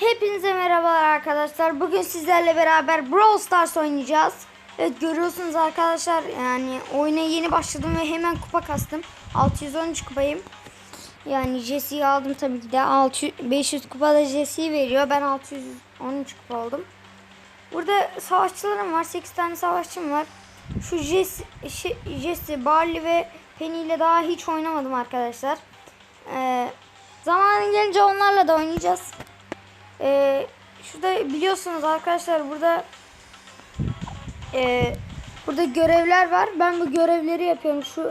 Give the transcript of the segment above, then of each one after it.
Hepinize merhabalar arkadaşlar. Bugün sizlerle beraber Brawl Stars oynayacağız. Evet görüyorsunuz arkadaşlar yani oyuna yeni başladım ve hemen kupa kastım. 613 kupayım. Yani Jesse'yi aldım tabii ki de. 600, 500 kupada Jesse'yi veriyor. Ben 613 kupa oldum. Burada savaşçılarım var. 8 tane savaşçım var. Şu Jesse, Jesse Barley ve Penny ile daha hiç oynamadım arkadaşlar. Ee, zamanı gelince onlarla da oynayacağız. Ee, şurada biliyorsunuz arkadaşlar burada e, burada görevler var. Ben bu görevleri yapıyorum. Şu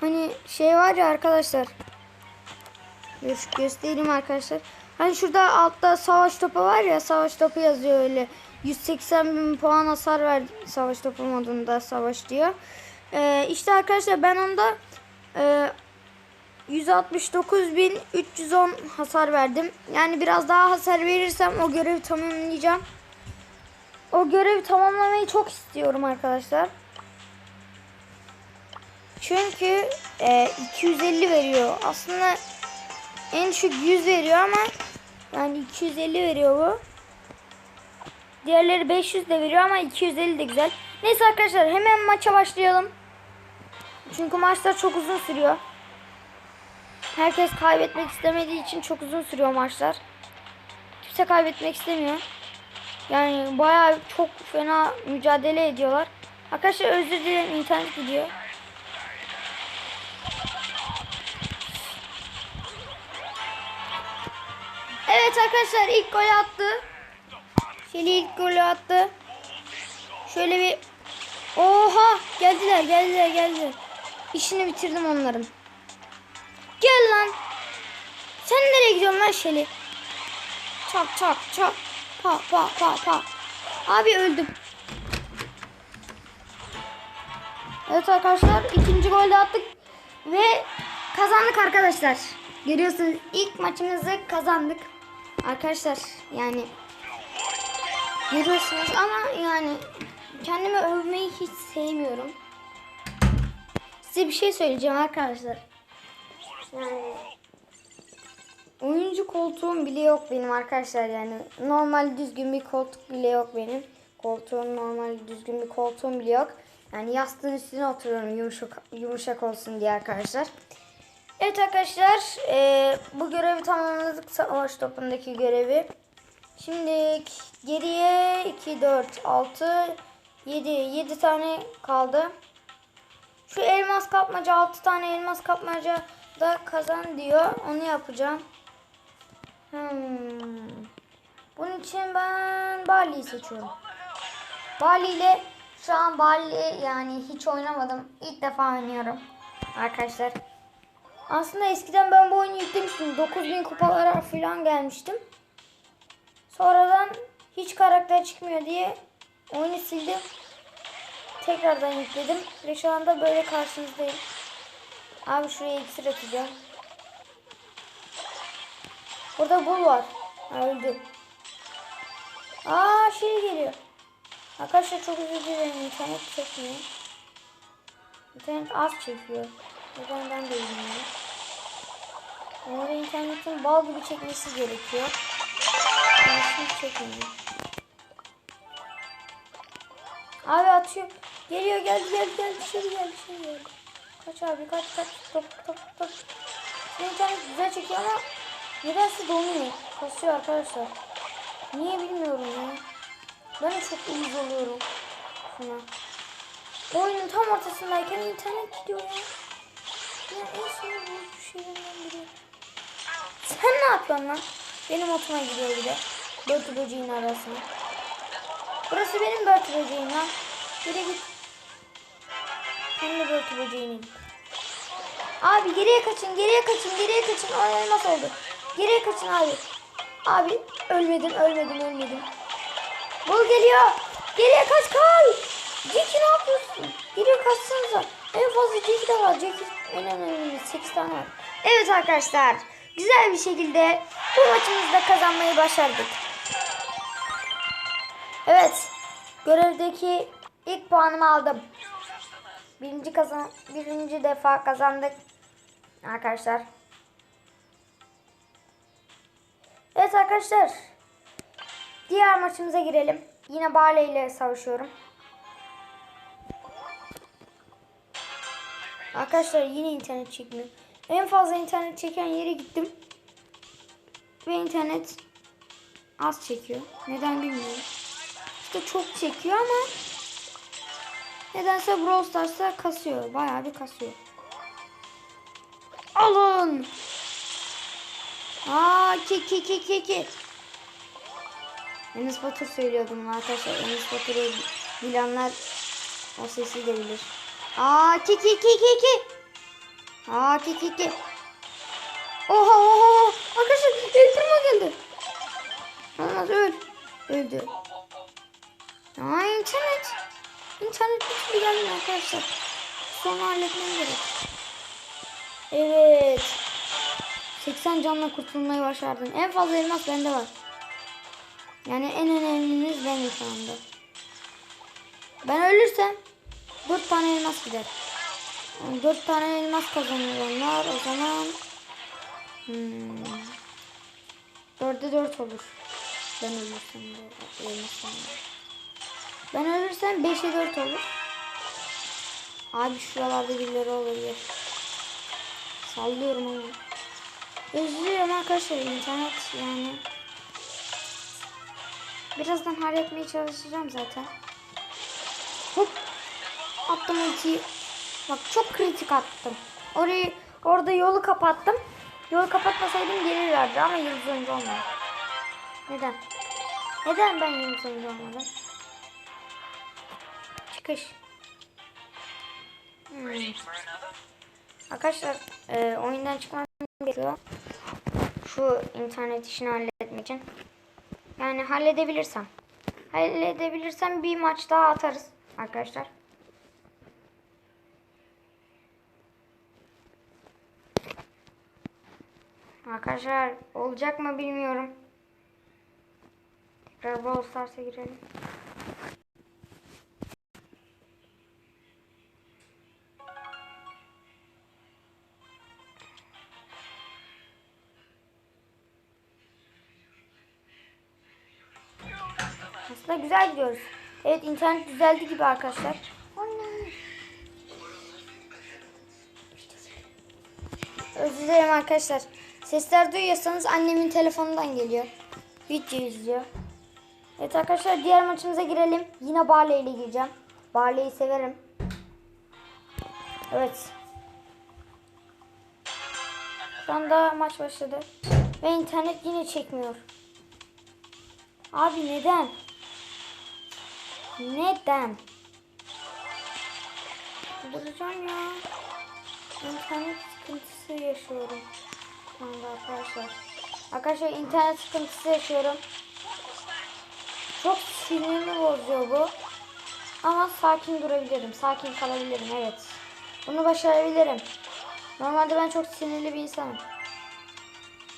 hani şey var ya arkadaşlar. Göstereyim arkadaşlar. Hani şurada altta savaş topu var ya savaş topu yazıyor öyle. 180 bin puan hasar ver savaş topu modunda savaş diyor. Ee, işte arkadaşlar ben onda e, 169.310 hasar verdim. Yani biraz daha hasar verirsem o görevi tamamlayacağım. O görevi tamamlamayı çok istiyorum arkadaşlar. Çünkü e, 250 veriyor. Aslında en düşük 100 veriyor ama yani 250 veriyor bu. Diğerleri 500 de veriyor ama 250 de güzel. Neyse arkadaşlar hemen maça başlayalım. Çünkü maçlar çok uzun sürüyor. Herkes kaybetmek istemediği için çok uzun sürüyor maçlar. Kimse kaybetmek istemiyor. Yani bayağı çok fena mücadele ediyorlar. Arkadaşlar özür dilerim internet gidiyor. Evet arkadaşlar ilk golü attı. Şeli ilk golü attı. Şöyle bir Oha geldiler geldiler geldiler. İşini bitirdim onların. Gel lan. Sen nereye gidiyorsun lan Şeli? Çak çak çak. Pa pa pa pa. Abi öldüm. Evet arkadaşlar ikinci golde attık ve kazandık arkadaşlar. Görüyorsunuz ilk maçımızı kazandık. Arkadaşlar yani görüyorsunuz ama yani kendimi övmeyi hiç sevmiyorum. Size bir şey söyleyeceğim arkadaşlar. Yani oyuncu koltuğum bile yok benim arkadaşlar yani normal düzgün bir koltuk bile yok benim. Koltuğum normal düzgün bir koltuğum bile yok. Yani yastığın üstüne oturuyorum yumuşak yumuşak olsun diye arkadaşlar. Evet arkadaşlar eee, bu görevi tamamladık savaş topundaki görevi. Şimdi geriye 2, 4, 6, 7, 7 tane kaldı. Şu elmas kapmaca 6 tane elmas kapmaca da kazan diyor. Onu yapacağım. Hmm. Bunun için ben Bali'yi seçiyorum. Bali ile şu an Bali yani hiç oynamadım. İlk defa oynuyorum. Arkadaşlar. Aslında eskiden ben bu oyunu yüklemiştim. 9000 kupalara falan gelmiştim. Sonradan hiç karakter çıkmıyor diye oyunu sildim. Tekrardan yükledim. Ve şu anda böyle karşınızdayım. Abi şuraya iksir atacağım. Burada bul var. Ha, öldü. Aa şey geliyor. Arkadaşlar çok özür dilerim. İnternet çekmiyor. İnternet az çekiyor. Neden ben de bilmiyorum. Ama internetin bal gibi çekmesi gerekiyor. Hiç çekmiyor. Abi atıyor. Geliyor geldi geldi geldi dışarı geldi dışarı geldi. Kaç abi kaç kaç top top top. İnternet güzel çekiyor ama nedense donuyor. Kasıyor arkadaşlar. Niye bilmiyorum ya. Ben çok uyuz oluyorum şuna. Oyunun tam ortasındayken internet gidiyor ya. Ya en bozucu şeylerden biri. Sen ne yapıyorsun lan? Benim otuma gidiyor bir de. Börtü böceğin arasına. Burası benim börtü böceğim lan. Geri git. Sen de börtü böceğinin. Abi geriye kaçın, geriye kaçın, geriye kaçın. Ay elmas oldu. Geriye kaçın abi. Abi ölmedim, ölmedim, ölmedim. Bul geliyor. Geriye kaç kaç. Jackie ne yapıyorsun? Geriye kaçsanıza. En fazla Jackie de var. Jackie en önemli 8 tane var. Evet arkadaşlar. Güzel bir şekilde bu maçımızda kazanmayı başardık. Evet. Görevdeki ilk puanımı aldım. Birinci kazan birinci defa kazandık. Arkadaşlar. Evet arkadaşlar. Diğer maçımıza girelim. Yine Barley ile savaşıyorum. Arkadaşlar yine internet çekmiyor. En fazla internet çeken yere gittim. Ve internet az çekiyor. Neden bilmiyorum. İşte çok çekiyor ama nedense Brawl Stars'ta kasıyor. Bayağı bir kasıyor. Alın. Aa ki ki ki ki ki. Enes Batur söylüyordu bunu arkadaşlar. Enes Batur'u bilenler o sesi de bilir. Aa ki ki ki ki ki. Aa ki ki ki. Oha oha. Arkadaşlar eldirme geldi. Olmaz öl. Öldü. Aa internet. İnternet bir türlü gelmiyor arkadaşlar. Sonra halletmem gerek. Evet. 80 canla kurtulmayı başardın. En fazla elmas bende var. Yani en önemliniz benim şu anda. Ben ölürsem 4 tane elmas gider. 4 tane elmas kazanır onlar. O zaman hmm, 4'e 4 olur. Ben ölürsem de de. Ben ölürsem 5'e 4 olur. Abi şuralarda birileri olabilir. Sallıyorum ama. Üzülüyorum arkadaşlar internet yani. Birazdan halletmeye çalışacağım zaten. Hop. Attım ultiyi. Bak çok kritik attım. Orayı orada yolu kapattım. Yolu kapatmasaydım gelirlerdi ama yıldız oyuncu olmadı. Neden? Neden ben yıldız oyuncu olmadım? Çıkış. Hmm. Arkadaşlar e, oyundan çıkmam gerekiyor. Şu internet işini halletmek için. Yani halledebilirsem. Halledebilirsem bir maç daha atarız arkadaşlar. Arkadaşlar olacak mı bilmiyorum. Tekrar Brawl girelim. Aslında güzel gidiyoruz. Evet internet düzeldi gibi arkadaşlar. Özür dilerim arkadaşlar. Sesler duyuyorsanız annemin telefonundan geliyor. Video izliyor. Evet arkadaşlar diğer maçımıza girelim. Yine Barley ile gireceğim. Barley'i severim. Evet. Şu anda maç başladı. Ve internet yine çekmiyor. Abi neden? Neden? Duracağım ya. İnternet sıkıntısı yaşıyorum. Şu anda arkadaşlar. Arkadaşlar internet sıkıntısı yaşıyorum. Çok sinirimi bozuyor bu. Ama sakin durabilirim. Sakin kalabilirim. Evet. Bunu başarabilirim. Normalde ben çok sinirli bir insanım.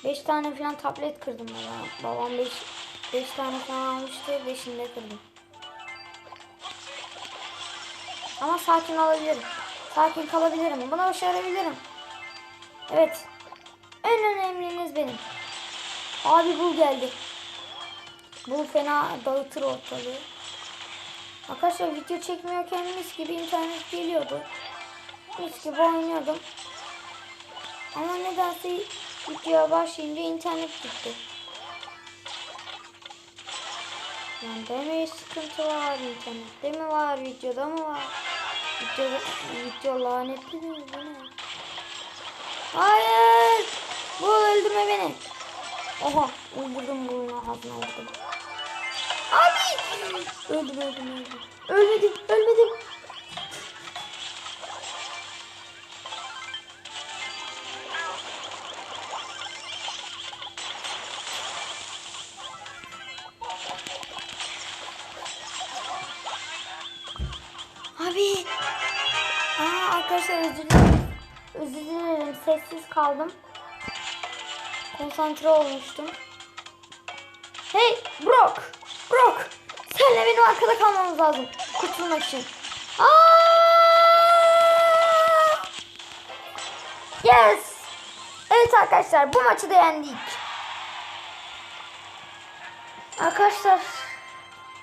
5 tane falan tablet kırdım baba. Babam 5 5 tane falan almıştı. 5'ini de kırdım. Ama sakin olabilirim. Sakin kalabilirim. Bunu başarabilirim. Evet. En önemliniz benim. Abi bul geldi. Bu fena dağıtır ortalığı. Arkadaşlar video çekmiyorken mis gibi internet geliyordu. Mis gibi oynuyordum. Ama nedense videoya başlayınca internet gitti. Bende mi sıkıntı var? İnternette mi var? Videoda mı var? Video, video? Hayır! Bu öldürme beni. Oha! Öldürdüm bunu ağzına. Abi! Öldüm öldüm öldüm. Ölmedim ölmedim. Abi. Aa, arkadaşlar özür dilerim. Özür dilerim. Sessiz kaldım. Konsantre olmuştum. Hey Brock. Brock. Senle benim arkada kalmamız lazım. Kurtulmak için. Aa! Yes. Evet arkadaşlar bu maçı da yendik. Arkadaşlar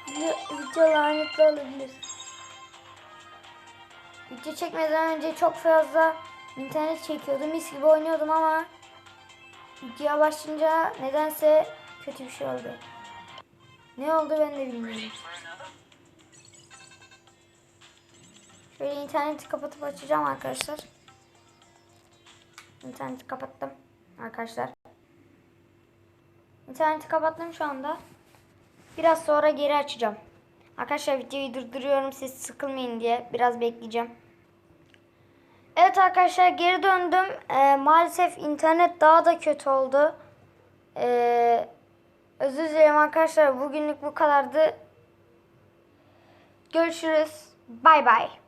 video, lanetli olabilir. Video çekmeden önce çok fazla internet çekiyordum. Mis gibi oynuyordum ama videoya başlayınca nedense kötü bir şey oldu. Ne oldu ben de bilmiyorum. Şöyle interneti kapatıp açacağım arkadaşlar. İnterneti kapattım arkadaşlar. İnterneti kapattım şu anda. Biraz sonra geri açacağım. Arkadaşlar videoyu durduruyorum siz sıkılmayın diye. Biraz bekleyeceğim. Evet arkadaşlar geri döndüm. Ee, maalesef internet daha da kötü oldu. Ee, özür dilerim arkadaşlar. Bugünlük bu kadardı. Görüşürüz. Bay bay.